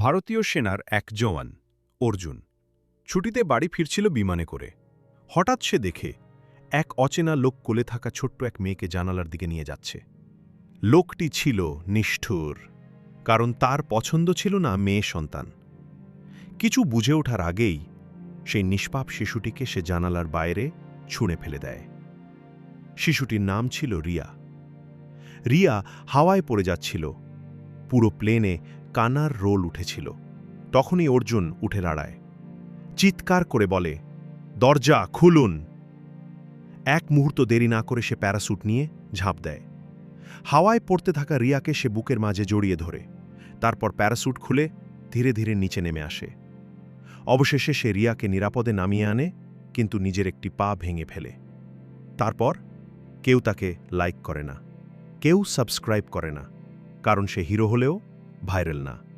ভারতীয় সেনার এক জওয়ান, অর্জুন, ছুটিতে বাড়ি ফিরছিল বিমানে করে। হঠাৎ সে দেখে এক অচেনা লোক কোলে থাকা ছোট্ট এক মেয়েকে জানালার দিকে নিয়ে যাচ্ছে। লোকটি ছিল নিষ্ঠুর, কারণ তার পছন্দ ছিল না মেয়ে সন্তান। কিছু বুঝে ওঠার আগেই সেই নিষ্পাপ শিশুটিকে সে জানালার বাইরে ছুঁড়ে ফেলে দেয়। শিশুটির নাম ছিল রিয়া। রিয়া হাওয়ায় পড়ে যাচ্ছিল। পুরো প্লেনে কানার রোল উঠেছিল। তখনই অর্জুন উঠে দাঁড়ায়। চিৎকার করে বলে, দরজা খুলুন! এক মুহূর্ত দেরি না করে সে প্যারাসুট নিয়ে ঝাঁপ দেয়। হাওয়ায় পড়তে থাকা রিয়াকে সে বুকের মাঝে জড়িয়ে ধরে। তারপর প্যারাসুট খুলে ধীরে ধীরে নিচে নেমে আসে। অবশেষে সে রিয়াকে নিরাপদে নামিয়ে আনে, কিন্তু নিজের একটি পা ভেঙে ফেলে। তারপর কেউ তাকে লাইক করে না, কেউ সাবস্ক্রাইব করে না, কারণ সে হিরো হলেও ভাইরাল না।